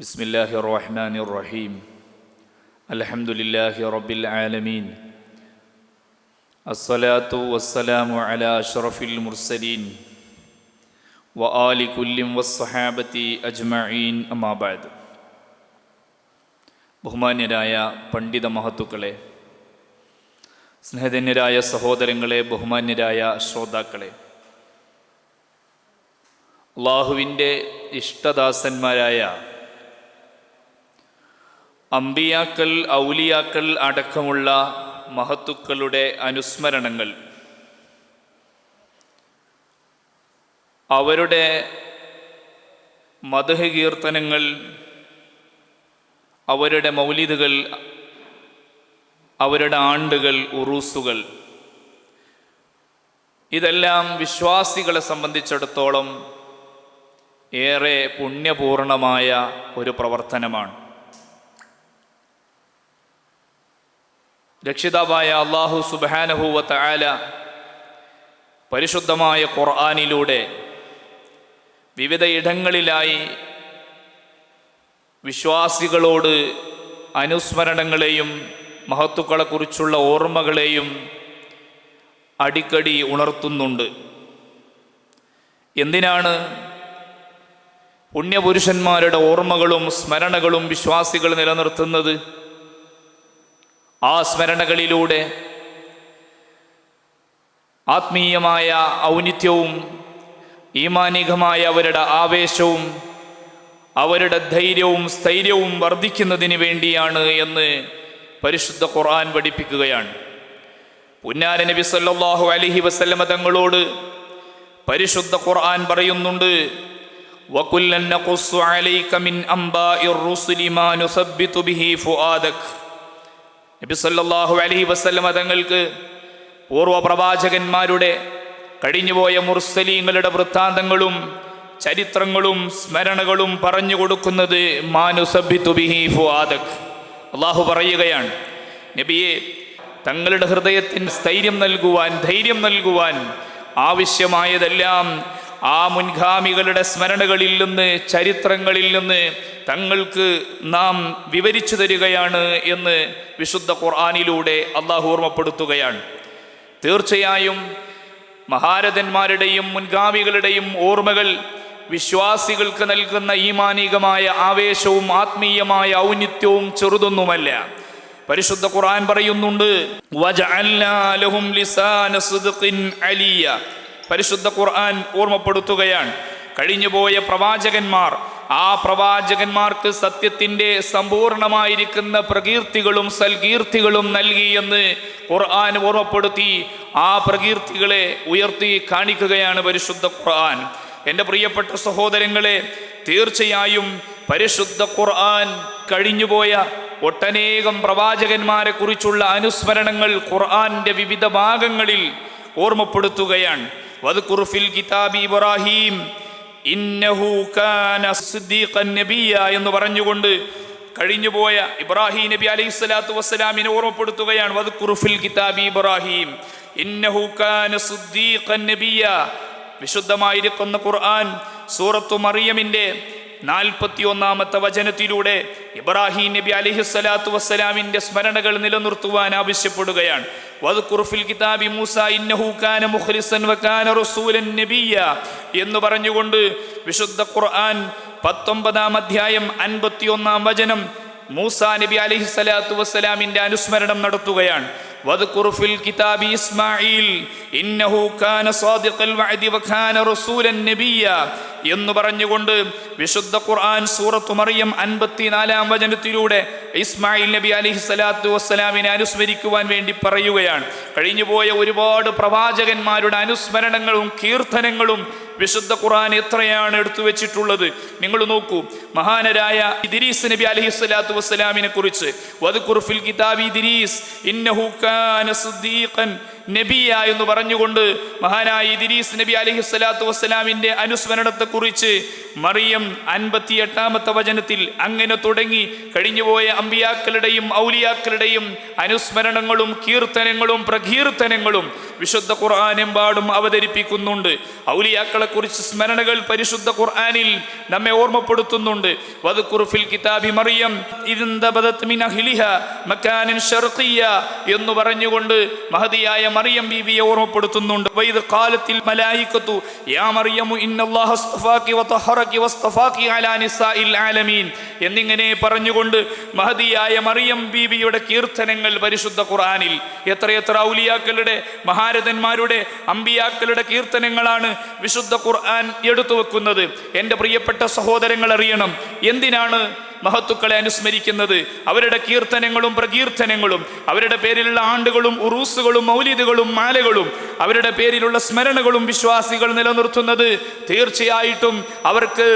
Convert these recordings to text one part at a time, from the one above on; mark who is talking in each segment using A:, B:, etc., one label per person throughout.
A: بسم الله الرحمن الرحيم الحمد لله رب العالمين الصلاة والسلام على أشرف المرسلين وآل كل والصحابة أجمعين أما بعد ബഹുമാന്യരായ പണ്ഡിത മഹത്തുക്കളെ സ്നേഹധന്യരായ സഹോദരങ്ങളെ ബഹുമാന്യരായ ശ്രോതാക്കളെ അള്ളാഹുവിൻ്റെ ഇഷ്ടദാസന്മാരായ അമ്പിയാക്കൾ ഔലിയാക്കൾ അടക്കമുള്ള മഹത്തുക്കളുടെ അനുസ്മരണങ്ങൾ. അവരുടെ മതഹ കീർത്തനങ്ങൾ അവരുടെ മൗലിദുകൾ അവരുടെ ആണ്ടുകൾ ഉറൂസുകൾ. ഇതെല്ലാം വിശ്വാസികളെ സംബന്ധിച്ചിടത്തോളം ഏറെ പുണ്യപൂർണമായ ഒരു പ്രവർത്തനമാണ്. രക്ഷിതാവായ അള്ളാഹു സുബാനഹുവത്ത ആല പരിശുദ്ധമായ ഖുർആാനിലൂടെ വിവിധ ഇടങ്ങളിലായി വിശ്വാസികളോട് അനുസ്മരണങ്ങളെയും മഹത്തുക്കളെക്കുറിച്ചുള്ള ഓർമ്മകളെയും അടിക്കടി ഉണർത്തുന്നുണ്ട്. എന്തിനാണ് പുണ്യപുരുഷന്മാരുടെ ഓർമ്മകളും സ്മരണകളും വിശ്വാസികൾ നിലനിർത്തുന്നത്? ആ സ്മരണകളിലൂടെ ആത്മീയമായ ഔന്നിത്യവും ഈമാനികമായ അവരുടെ ആവേശവും അവരുടെ ധൈര്യവും സ്ഥൈര്യവും വർദ്ധിക്കുന്നതിന് വേണ്ടിയാണ് എന്ന് പരിശുദ്ധ ഖുർആൻ പഠിപ്പിക്കുകയാണ്. പുന്നാര നബി സല്ലാഹു അലഹി വസല്ലമ തങ്ങളോട് പരിശുദ്ധ ഖുർആൻ പറയുന്നുണ്ട് വകുല്ലൻ നഖുസ്സു അലൈക മിൻ അംബാഇർ മാ നുസബ്ബിതു ബിഹി ഫുആദക്. നബി സല്ലല്ലാഹു അലൈഹി വസല്ലമ തങ്ങൾക്ക് പൂർവ പ്രവാചകന്മാരുടെ കഴിഞ്ഞുപോയ മുർസലീങ്ങളുടെ വൃത്താന്തങ്ങളും ചരിത്രങ്ങളും സ്മരണകളും പറഞ്ഞു കൊടുക്കുന്നത് അള്ളാഹു പറയുകയാണ് നബിയെ തങ്ങളുടെ ഹൃദയത്തിന് സ്ഥൈര്യം നൽകുവാൻ ധൈര്യം നൽകുവാൻ ആവശ്യമായതെല്ലാം ആ മുൻഗാമികളുടെ സ്മരണകളിൽ നിന്ന് ചരിത്രങ്ങളിൽ നിന്ന് തങ്ങൾക്ക് നാം വിവരിച്ചു തരികയാണ് എന്ന് വിശുദ്ധ ഖുർആാനിലൂടെ അള്ളാഹു ഓർമ്മപ്പെടുത്തുകയാണ്. തീർച്ചയായും മഹാരഥന്മാരുടെയും മുൻഗാമികളുടെയും ഓർമ്മകൾ വിശ്വാസികൾക്ക് നൽകുന്ന ഈമാനികമായ ആവേശവും ആത്മീയമായ ഔന്നിത്യവും ചെറുതൊന്നുമല്ല. പരിശുദ്ധ ഖുർആൻ പറയുന്നുണ്ട് പരിശുദ്ധ ഖുർആൻ ഓർമ്മപ്പെടുത്തുകയാണ്. കഴിഞ്ഞുപോയ പ്രവാചകന്മാർ ആ പ്രവാചകന്മാർക്ക് സത്യത്തിന്റെ സമ്പൂർണമായിരിക്കുന്ന പ്രകീർത്തികളും സൽകീർത്തികളും നൽകിയെന്ന് ഖുർആൻ ഓർമ്മപ്പെടുത്തി ആ പ്രകീർത്തികളെ ഉയർത്തി കാണിക്കുകയാണ് പരിശുദ്ധ ഖുർആൻ. എന്റെ പ്രിയപ്പെട്ട സഹോദരങ്ങളെ തീർച്ചയായും പരിശുദ്ധ ഖുർആൻ കഴിഞ്ഞുപോയ ഒട്ടനേകം പ്രവാചകന്മാരെ കുറിച്ചുള്ള അനുസ്മരണങ്ങൾ ഖുർആന്റെ വിവിധ ഭാഗങ്ങളിൽ ഓർമ്മപ്പെടുത്തുകയാണ്. ഇബ്രാഹിം ഇന്നഹു കാന സിദ്ദീഖൻ നബിയ എന്ന് പറഞ്ഞുകൊണ്ട് കഴിഞ്ഞുപോയ ഇബ്രാഹിം നബി അലൈഹി സ്വലാത്തു വസ്സലാമിനെ ഓർമ്മപ്പെടുത്തുകയാണ്. വദ്കുർഫിൽ കിതാബി ഇബ്രാഹിം ഇന്നഹു കാന സിദ്ദീഖൻ നബിയ വിശുദ്ധമായിരിക്കുന്ന ഖുർആൻ സൂറത്തു മറിയമിന്റെ നാൽപ്പത്തി ഒന്നാമത്തെ വചനത്തിലൂടെ ഇബ്രാഹിം നബി അലിഹി സ്വലാത്തു വസ്സലാമിന്റെ സ്മരണകൾ നിലനിർത്തുവാൻ ആവശ്യപ്പെടുകയാണ്. എന്ന് പറഞ്ഞുകൊണ്ട് വിശുദ്ധ ഖുർആൻ പത്തൊമ്പതാം അധ്യായം അൻപത്തി ഒന്നാം വചനം മൂസ നബി അലൈഹി സ്വലാത്തു വസ്സലാമിന്റെ അനുസ്മരണം നടത്തുകയാണ്. വദ്കുർഫിൽ കിതാബി ഇസ്മായിൽ ഇന്നഹു കാന സാദിഖൽ الوعد വകാന റസൂലൻ نبيا എന്ന് പറഞ്ഞുകൊണ്ട് വിശുദ്ധ ഖുർആൻ സൂറത്തു മറിയം അൻപത്തിനാലാം വചനത്തിലൂടെ ഇസ്മായിൽ നബി അലഹി സ്വലാത്തു വസ്സലാമിനെ അനുസ്മരിക്കുവാൻ വേണ്ടി പറയുകയാണ്. കഴിഞ്ഞുപോയ ഒരുപാട് പ്രവാചകന്മാരുടെ അനുസ്മരണങ്ങളും കീർത്തനങ്ങളും വിശുദ്ധ ഖുർആൻ എത്രയാണ് എടുത്തു വെച്ചിട്ടുള്ളത്? നിങ്ങൾ നോക്കൂ. മഹാനരായ ഇദ്രീസ് നബി അലൈഹി സ്വലാത്തു വസ്സലാമിനെ കുറിച്ച് വദ്കുർഫിൽ കിതാബി ഇദ്രീസ് ഇന്നഹു കാന സിദ്ദീഖൻ നബിയ എന്ന് പറഞ്ഞുകൊണ്ട് മഹാനായ ഇദിരീസ് നബി അലഹി സ്വലാത്തു വസ്സലാമിന്റെ അനുസ്മരണത്തെക്കുറിച്ച് മറിയം അൻപത്തി എട്ടാമത്തെ വചനത്തിൽ അങ്ങനെ തുടങ്ങി. കഴിഞ്ഞുപോയ അമ്പിയാക്കളുടെയും ഔലിയാക്കളുടെയും അനുസ്മരണങ്ങളും കീർത്തനങ്ങളും പ്രകീർത്തനങ്ങളും വിശുദ്ധ ഖുർആാനെമ്പാടും അവതരിപ്പിക്കുന്നുണ്ട്. ഔലിയാക്കളെ കുറിച്ച് സ്മരണകൾ പരിശുദ്ധ ഖുർആാനിൽ നമ്മെ ഓർമ്മപ്പെടുത്തുന്നുണ്ട്. വധുക്കുറുഫിൽ ഫിൽ കിതാബി മറിയം മക്കാനൻ എന്ന് പറഞ്ഞുകൊണ്ട് മഹതിയായ മറിയം ബീവിയെ ഓർമ്മപ്പെടുത്തുന്നുണ്ട്. വൈദ് ഖാലത്തിൽ മലായികത്തു യാ മറിയമു ഇന്നല്ലാഹ വതഹറക്കി അലാ ആലമീൻ എന്നിങ്ങനെ പറഞ്ഞുകൊണ്ട് മഹതിയായ മറിയം ബീവിയുടെ കീർത്തനങ്ങൾ പരിശുദ്ധ ഖുർആനിൽ. എത്രയെത്ര ഔലിയാക്കളുടെ മഹാരഥന്മാരുടെ അമ്പിയാക്കളുടെ കീർത്തനങ്ങളാണ് വിശുദ്ധ ഖുർആൻ എടുത്തു വെക്കുന്നത് എന്റെ പ്രിയപ്പെട്ട സഹോദരങ്ങൾ അറിയണം എന്തിനാണ് മഹത്തുക്കളെ അനുസ്മരിക്കുന്നത് അവരുടെ കീർത്തനങ്ങളും പ്രകീർത്തനങ്ങളും അവരുടെ പേരിലുള്ള ആണ്ടുകളും ഉറൂസുകളും മൗലിദുകളും മാലകളും അവരുടെ പേരിലുള്ള സ്മരണകളും വിശ്വാസികൾ നിലനിർത്തുന്നത് തീർച്ചയായിട്ടും അവർക്ക്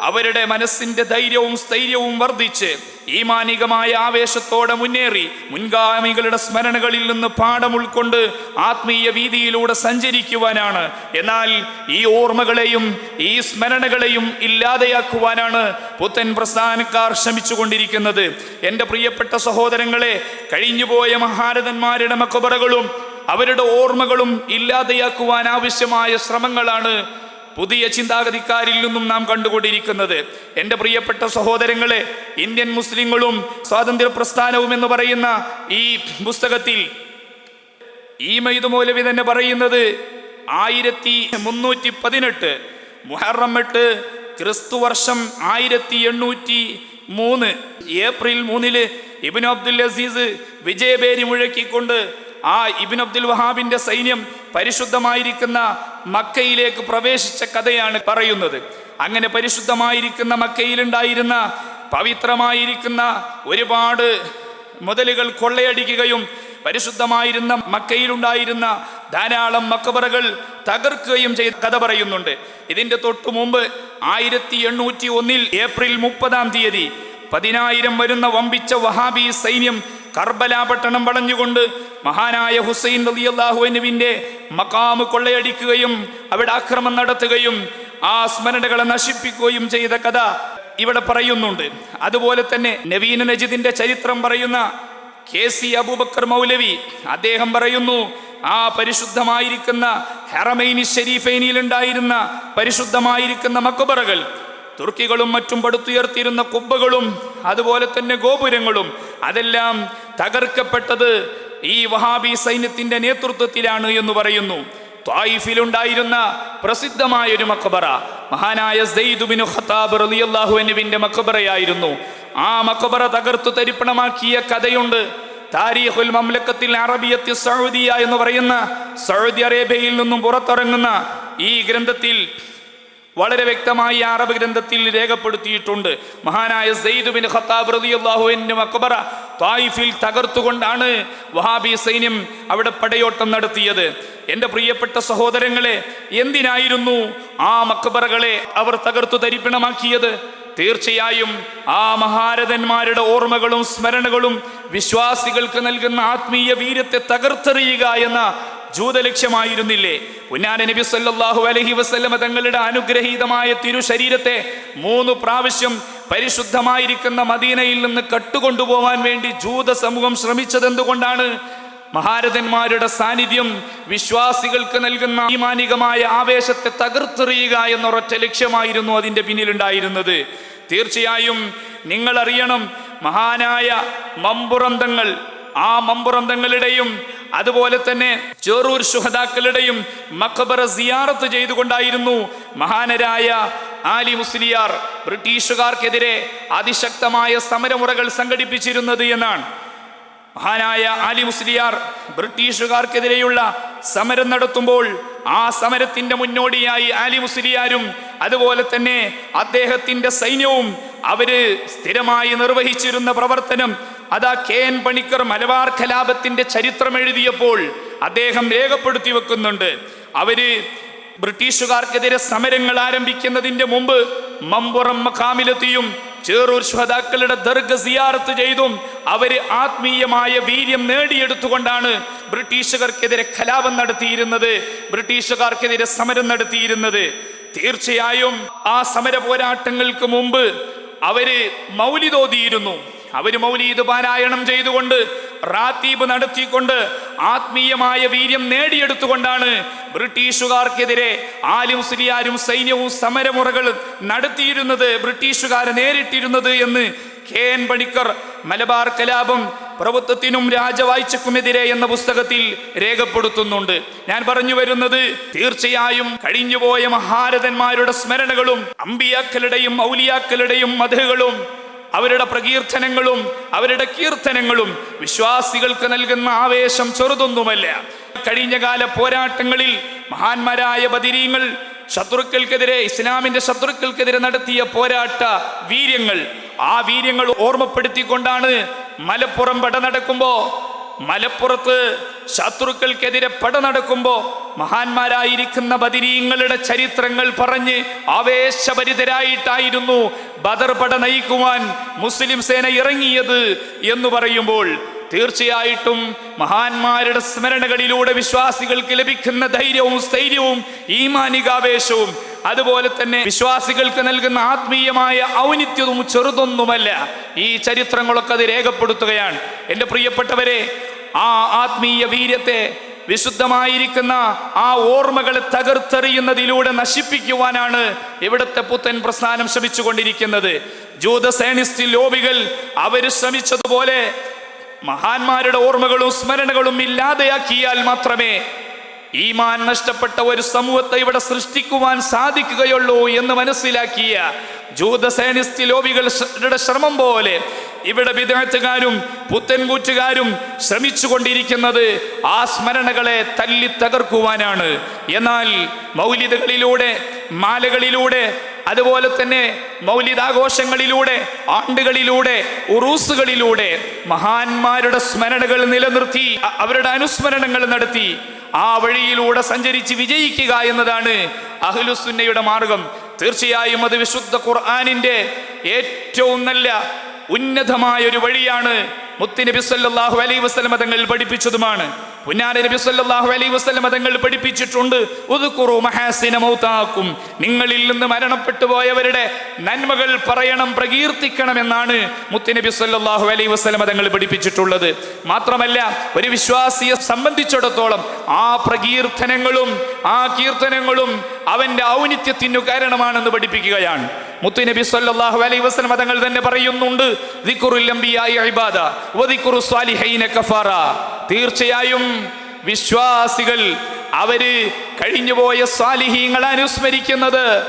A: അവരുടെ മനസ്സിന്റെ ധൈര്യവും സ്ഥൈര്യവും വർദ്ധിച്ച് ഈമാനികമായ ആവേശത്തോടെ മുന്നേറി മുൻഗാമികളുടെ സ്മരണകളിൽ നിന്ന് പാഠം ഉൾക്കൊണ്ട് ആത്മീയ വീതിയിലൂടെ സഞ്ചരിക്കുവാനാണ്. എന്നാൽ ഈ ഓർമ്മകളെയും ഈ സ്മരണകളെയും ഇല്ലാതെയാക്കുവാനാണ് പുത്തൻ പ്രസ്ഥാനക്കാർ ശ്രമിച്ചുകൊണ്ടിരിക്കുന്നത്. എന്റെ പ്രിയപ്പെട്ട സഹോദരങ്ങളെ കഴിഞ്ഞുപോയ മഹാരഥന്മാരുടെ മക്കബറകളും അവരുടെ ഓർമ്മകളും ഇല്ലാതെയാക്കുവാൻ ആവശ്യമായ ശ്രമങ്ങളാണ് പുതിയ ചിന്താഗതിക്കാരിൽ നിന്നും നാം കണ്ടുകൊണ്ടിരിക്കുന്നത്. എന്റെ പ്രിയപ്പെട്ട സഹോദരങ്ങളെ ഇന്ത്യൻ മുസ്ലിങ്ങളും സ്വാതന്ത്ര്യ പ്രസ്ഥാനവും എന്ന് പറയുന്ന ഈ പുസ്തകത്തിൽ ഈ മൈദ് മൗലവി തന്നെ പറയുന്നത് ആയിരത്തി മുന്നൂറ്റി പതിനെട്ട് മുഹറം എട്ട് ക്രിസ്തു വർഷം ആയിരത്തി എണ്ണൂറ്റി മൂന്ന്. ഏപ്രിൽ മൂന്നിൽ ഇബിൻ അബ്ദുൽ അസീസ് വിജയബേരി മുഴക്കിക്കൊണ്ട് ആ ഇബിൻ അബ്ദുൽ വഹാബിന്റെ സൈന്യം പരിശുദ്ധമായിരിക്കുന്ന മക്കയിലേക്ക് പ്രവേശിച്ച കഥയാണ് പറയുന്നത്. അങ്ങനെ പരിശുദ്ധമായിരിക്കുന്ന മക്കയിലുണ്ടായിരുന്ന പവിത്രമായിരിക്കുന്ന ഒരുപാട് മുതലുകൾ കൊള്ളയടിക്കുകയും പരിശുദ്ധമായിരുന്ന മക്കയിലുണ്ടായിരുന്ന ധാരാളം മക്കബറകൾ തകർക്കുകയും ചെയ്ത കഥ പറയുന്നുണ്ട്. ഇതിന്റെ തൊട്ടു മുമ്പ് ആയിരത്തി എണ്ണൂറ്റി ഒന്നിൽ ഏപ്രിൽ മുപ്പതാം തീയതി പതിനായിരം വരുന്ന വമ്പിച്ച വഹാബി സൈന്യം കർബല പട്ടണം വളഞ്ഞുകൊണ്ട് മഹാനായ ഹുസൈൻ റളിയല്ലാഹുവിന്റെ മക്കാമ് കൊള്ളയടിക്കുകയും അവിടെ ആക്രമം നടത്തുകയും ആ സ്മരണകളെ നശിപ്പിക്കുകയും ചെയ്ത കഥ ഇവിടെ പറയുന്നുണ്ട്. അതുപോലെ തന്നെ നവീന നജിദിന്റെ ചരിത്രം പറയുന്ന കെ സി അബൂബക്കർ മൗലവി അദ്ദേഹം പറയുന്നു ആ പരിശുദ്ധമായിരിക്കുന്ന ഹെറമൈനി ഷെരീഫൈനിയിലുണ്ടായിരുന്ന പരിശുദ്ധമായിരിക്കുന്ന മക്കബറകൾ തുർക്കികളും മറ്റും പടുത്തുയർത്തിയിരുന്ന കുബ്ബകളും അതുപോലെ തന്നെ ഗോപുരങ്ങളും അതെല്ലാം തകർക്കപ്പെട്ടത് ഈ വഹാബി സൈന്യത്തിന്റെ നേതൃത്വത്തിലാണ് എന്ന് പറയുന്നു. ത്വായിഫിലുണ്ടായിരുന്ന പ്രസിദ്ധമായ ഒരു മക്കബറ മഹാനായ സെയ്ദുബിനു ഖത്താബ് മക്കബറയായിരുന്നു ആ മക്കബറ തകർത്തു തരിപ്പണമാക്കിയ കഥയുണ്ട്. താരീഖുൽ മംലക്കത്തിൽ അറബിയത്തി സൗദിയ എന്ന് പറയുന്ന സൗദി അറേബ്യയിൽ നിന്നും പുറത്തിറങ്ങുന്ന ഈ ഗ്രന്ഥത്തിൽ വളരെ വ്യക്തമായി അറബ് ഗ്രന്ഥത്തിൽ രേഖപ്പെടുത്തിയിട്ടുണ്ട്. മഹാനായ സെയ്ദ് ബിൻ ഖത്താബ് തായിഫിൽ തകർത്തുകൊണ്ടാണ് വഹാബി സൈന്യം അവിടെ പടയോട്ടം നടത്തിയത്. എന്റെ പ്രിയപ്പെട്ട സഹോദരങ്ങളെ എന്തിനായിരുന്നു ആ മക്ബറകളെ അവർ തകർത്തു തരിപ്പിണമാക്കിയത്? തീർച്ചയായും ആ മഹാരഥന്മാരുടെ ഓർമ്മകളും സ്മരണകളും വിശ്വാസികൾക്ക് നൽകുന്ന ആത്മീയ വീര്യത്തെ തകർത്തെറിയുക എന്ന ജൂതലക്ഷ്യമായിരുന്നില്ലേ? പുന്നാന നബി സല്ലാഹു അലഹി വസല്ലമ തങ്ങളുടെ അനുഗ്രഹീതമായ തിരുശരീരത്തെ മൂന്ന് പ്രാവശ്യം പരിശുദ്ധമായിരിക്കുന്ന മദീനയിൽ നിന്ന് കട്ടുകൊണ്ടുപോകാൻ വേണ്ടി ജൂത സമൂഹം ശ്രമിച്ചത് എന്തുകൊണ്ടാണ് മഹാരഥന്മാരുടെ സാന്നിധ്യം വിശ്വാസികൾക്ക് നൽകുന്ന ഈമാനികമായ ആവേശത്തെ തകർത്തെറിയുക എന്നൊരൊറ്റ ലക്ഷ്യമായിരുന്നു അതിന്റെ പിന്നിലുണ്ടായിരുന്നത്. തീർച്ചയായും നിങ്ങൾ അറിയണം മഹാനായ മമ്പുറന്തങ്ങൾ ആ മമ്പുറന്തങ്ങളുടെയും അതുപോലെ തന്നെ ചെറൂർ ശുഹദാക്കളുടെയും മക്കബറ സിയാറത്ത് ചെയ്തുകൊണ്ടായിരുന്നു മഹാനരായ ആലി മുസ്ലിയാർ ബ്രിട്ടീഷുകാർക്കെതിരെ അതിശക്തമായ സമരമുറകൾ സംഘടിപ്പിച്ചിരുന്നത് എന്നാണ്. മഹാനായ ആലി മുസ്ലിയാർ ബ്രിട്ടീഷുകാർക്കെതിരെയുള്ള സമരം നടത്തുമ്പോൾ ആ സമരത്തിന്റെ മുന്നോടിയായി ആലി മുസ്ലിയാരും അതുപോലെ തന്നെ അദ്ദേഹത്തിന്റെ സൈന്യവും അവർ സ്ഥിരമായി നിർവഹിച്ചിരുന്ന പ്രവർത്തനം അതാ കെ എൻ പണിക്കർ മലബാർ കലാപത്തിന്റെ ചരിത്രം എഴുതിയപ്പോൾ അദ്ദേഹം രേഖപ്പെടുത്തി വെക്കുന്നുണ്ട്. അവർ ബ്രിട്ടീഷുകാർക്കെതിരെ സമരങ്ങൾ ആരംഭിക്കുന്നതിന്റെ മുമ്പ് മമ്പുറം മഖാമിലെത്തിയും ചേറൂർ ശ്വതാക്കളുടെ ദർഗ സിയാറത്ത് ചെയ്തും അവർ ആത്മീയമായ വീര്യം നേടിയെടുത്തുകൊണ്ടാണ് ബ്രിട്ടീഷുകാർക്കെതിരെ കലാപം നടത്തിയിരുന്നത് ബ്രിട്ടീഷുകാർക്കെതിരെ സമരം നടത്തിയിരുന്നത്. തീർച്ചയായും ആ സമര പോരാട്ടങ്ങൾക്ക് മുമ്പ് അവർ മൗലിതോതിയിരുന്നു. അവർ മൗലീദ് പാരായണം ചെയ്തുകൊണ്ട് റാത്തീബ് നടത്തിക്കൊണ്ട് ആത്മീയമായ വീര്യം നേടിയെടുത്തുകൊണ്ടാണ് ബ്രിട്ടീഷുകാർക്കെതിരെ ആലും സിലിയാരും സൈന്യവും സമരമുറകൾ നടത്തിയിരുന്നത് ബ്രിട്ടീഷുകാരെ നേരിട്ടിരുന്നത് എന്ന് കെ എൻ പണിക്കർ മലബാർ കലാപം പ്രഭുത്വത്തിനും രാജവാഴ്ചക്കുമെതിരെ എന്ന പുസ്തകത്തിൽ രേഖപ്പെടുത്തുന്നുണ്ട്. ഞാൻ പറഞ്ഞു വരുന്നത് തീർച്ചയായും കഴിഞ്ഞുപോയ മഹാരഥന്മാരുടെ സ്മരണകളും അമ്പിയാക്കളുടെയും ഔലിയാക്കളുടെയും മധുകളും അവരുടെ പ്രകീർത്തനങ്ങളും അവരുടെ കീർത്തനങ്ങളും വിശ്വാസികൾക്ക് നൽകുന്ന ആവേശം ചെറുതൊന്നുമല്ല. കഴിഞ്ഞകാല പോരാട്ടങ്ങളിൽ മഹാന്മാരായ ബദിരീങ്ങൾ ശത്രുക്കൾക്കെതിരെ ഇസ്ലാമിന്റെ ശത്രുക്കൾക്കെതിരെ നടത്തിയ പോരാട്ട വീര്യങ്ങൾ ആ വീര്യങ്ങൾ ഓർമ്മപ്പെടുത്തിക്കൊണ്ടാണ് മലപ്പുറം പട നടക്കുമ്പോ മലപ്പുറത്ത് ശത്രുക്കൾക്കെതിരെ പട നടക്കുമ്പോ മഹാന്മാരായിരിക്കുന്ന ബദിരീങ്ങളുടെ ചരിത്രങ്ങൾ പറഞ്ഞ് ആവേശഭരിതരായിട്ടായിരുന്നു ബദർ പട നയിക്കുവാൻ മുസ്ലിം സേന ഇറങ്ങിയത് എന്ന് പറയുമ്പോൾ തീർച്ചയായിട്ടും മഹാന്മാരുടെ സ്മരണകളിലൂടെ വിശ്വാസികൾക്ക് ലഭിക്കുന്ന ധൈര്യവും സ്ഥൈര്യവും ഈമാനികാവേശവും അതുപോലെ തന്നെ വിശ്വാസികൾക്ക് നൽകുന്ന ആത്മീയമായ ഔന്നിത്യവും ചെറുതൊന്നുമല്ല. ഈ ചരിത്രങ്ങളൊക്കെ അത് രേഖപ്പെടുത്തുകയാണ്. എന്റെ പ്രിയപ്പെട്ടവരെ ആ ആത്മീയ വീര്യത്തെ വിശുദ്ധമായിരിക്കുന്ന ആ ഓർമ്മകളെ തകർത്തെറിയുന്നതിലൂടെ നശിപ്പിക്കുവാനാണ് ഇവിടുത്തെ പുത്തൻ പ്രസ്ഥാനം ശ്രമിച്ചുകൊണ്ടിരിക്കുന്നത്. ജൂതസേനിസ്റ്റ് ലോബികൾ അവർ ശ്രമിച്ചതുപോലെ മഹാന്മാരുടെ ഓർമ്മകളും സ്മരണകളും ഇല്ലാതെയാക്കിയാൽ മാത്രമേ ഈമാൻ നഷ്ടപ്പെട്ട ഒരു സമൂഹത്തെ ഇവിടെ സൃഷ്ടിക്കുവാൻ സാധിക്കുകയുള്ളൂ എന്ന് മനസ്സിലാക്കിയ ജൂതസേനിസ്റ്റ് ലോബികളുടെ ശ്രമം പോലെ ഇവിടെ വിദഗ്ധകാരും പുത്തൻകൂറ്റുകാരും ശ്രമിച്ചുകൊണ്ടിരിക്കുന്നത് ആ സ്മരണകളെ തല്ലി തകർക്കുവാനാണ്. എന്നാൽ മൗലികകളിലൂടെ മാലകളിലൂടെ അതുപോലെ തന്നെ മൗലിതാഘോഷങ്ങളിലൂടെ ആണ്ടുകളിലൂടെ ഉറൂസുകളിലൂടെ മഹാന്മാരുടെ സ്മരണകൾ നിലനിർത്തി അവരുടെ അനുസ്മരണങ്ങൾ നടത്തി ആ വഴിയിലൂടെ സഞ്ചരിച്ച് വിജയിക്കുക എന്നതാണ് അഹ്ലുസുന്നയുടെ മാർഗം. തീർച്ചയായും അത് വിശുദ്ധ ഖുർആാനിന്റെ ഏറ്റവും നല്ല ഉന്നതമായ ഒരു വഴിയാണ് മുത്തിനബി സല്ലല്ലാഹു അലൈഹി വസല്ലം തങ്ങൾ പഠിപ്പിച്ചതുമാണ്. നബി സല്ലല്ലാഹു അലൈഹി വസല്ലം തങ്ങൾ പഠിപ്പിച്ചിട്ടുണ്ട് ഉദ്കുറു മഹാസിന മൗതാക്കും നിങ്ങളിൽ നിന്ന് മരണപ്പെട്ടു പോയവരുടെ നന്മകൾ പറയണം പ്രകീർത്തിക്കണം എന്നാണ് മുത്തുനബി സല്ലല്ലാഹു അലൈഹി വസല്ലം തങ്ങൾ പഠിപ്പിച്ചിട്ടുള്ളത്. മാത്രമല്ല ഒരു വിശ്വാസിയെ സംബന്ധിച്ചിടത്തോളം ആ പ്രകീർത്തനങ്ങളും ആ കീർത്തനങ്ങളും അവന്റെ ഔന്നിത്യത്തിന് കാരണമാണെന്ന് പഠിപ്പിക്കുകയാണ്. മുത്തുനബി സല്ലല്ലാഹു അലൈഹി വസല്ലം തങ്ങൾ തന്നെ പറയുന്നുണ്ട് ദിക്റുൽ അംബിയായി ഇബാദ വദിക്റു സ്വാലിഹൈന കഫാറ. തീർച്ചയായും വിശ്വാസികൾ അവർ കഴിഞ്ഞുപോയ സാലിഹീങ്ങൾ അനുസ്മരിക്കുന്നത്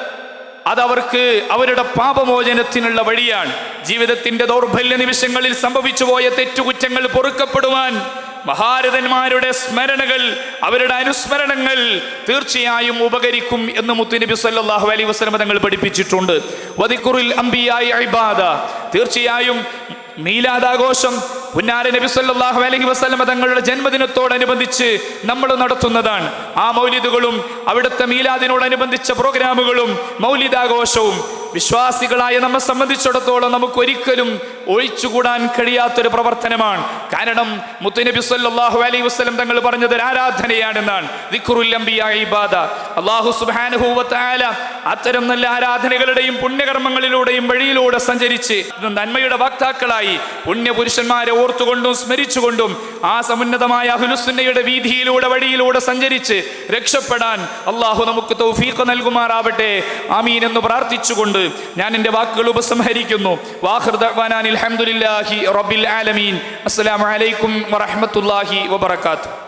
A: അതവർക്ക് അവരുടെ പാപമോചനത്തിനുള്ള വഴിയാണ്. ജീവിതത്തിന്റെ ദൗർബല്യ നിമിഷങ്ങളിൽ സംഭവിച്ചു പോയ തെറ്റുകുറ്റങ്ങൾ പൊറുക്കപ്പെടുവാൻ മഹാരഥന്മാരുടെ സ്മരണകൾ അവരുടെ അനുസ്മരണങ്ങൾ തീർച്ചയായും ഉപകരിക്കും എന്ന് മുത്തുനബി സല്ലാഹു അലൈ വസ്ലമ തങ്ങൾ പഠിപ്പിച്ചിട്ടുണ്ട്. വതിക്കുറിൽ അംബിയായി ഇബാദ. തീർച്ചയായും മീലാദാഘോഷം പുന്നാര നബി സല്ലല്ലാഹു അലൈഹി വസല്ലം തങ്ങളുടെ ജന്മദിനത്തോടനുബന്ധിച്ച് നമ്മൾ നടത്തുന്നതാണ്. ആ മൗലിദുകളും അവിടുത്തെ മീലാദിനോടനുബന്ധിച്ച പ്രോഗ്രാമുകളും മൗലിദാഘോഷവും വിശ്വാസികളായ നമ്മെ സംബന്ധിച്ചിടത്തോളം നമുക്ക് ഒരിക്കലും ഒഴിച്ചുകൂടാൻ കഴിയാത്തൊരു പ്രവർത്തനമാണ്. കാരണം മുത്തുനബി സല്ലാഹു അലൈ വസ്ലം തങ്ങൾ പറഞ്ഞത് ആരാധനയാണെന്നാണ്. വ തആല അത്തരം നല്ല ആരാധനകളുടെയും പുണ്യകർമ്മങ്ങളിലൂടെയും വഴിയിലൂടെ സഞ്ചരിച്ച് നന്മയുടെ വക്താക്കളായി പുണ്യപുരുഷന്മാരെ ഓർത്തുകൊണ്ടും സ്മരിച്ചുകൊണ്ടും ആ സമുന്നതമായ അഹുലുസുന്നയുടെ വീതിയിലൂടെ വഴിയിലൂടെ സഞ്ചരിച്ച് രക്ഷപ്പെടാൻ അള്ളാഹു നമുക്ക് തൗഫീഖ് നൽകുമാറാവട്ടെ. ആമീൻ എന്ന് പ്രാർത്ഥിച്ചുകൊണ്ട് ഞാൻ എന്റെ വാക്കുകൾ ഉപസംഹരിക്കുന്നു. വാഹൃദാനിൽ അൽഹംദുലില്ലാഹി റബ്ബിൽ ആലമീൻ. അസ്സലാമു അലൈക്കും വറഹ്മത്തുള്ളാഹി വബറകാതുഹു.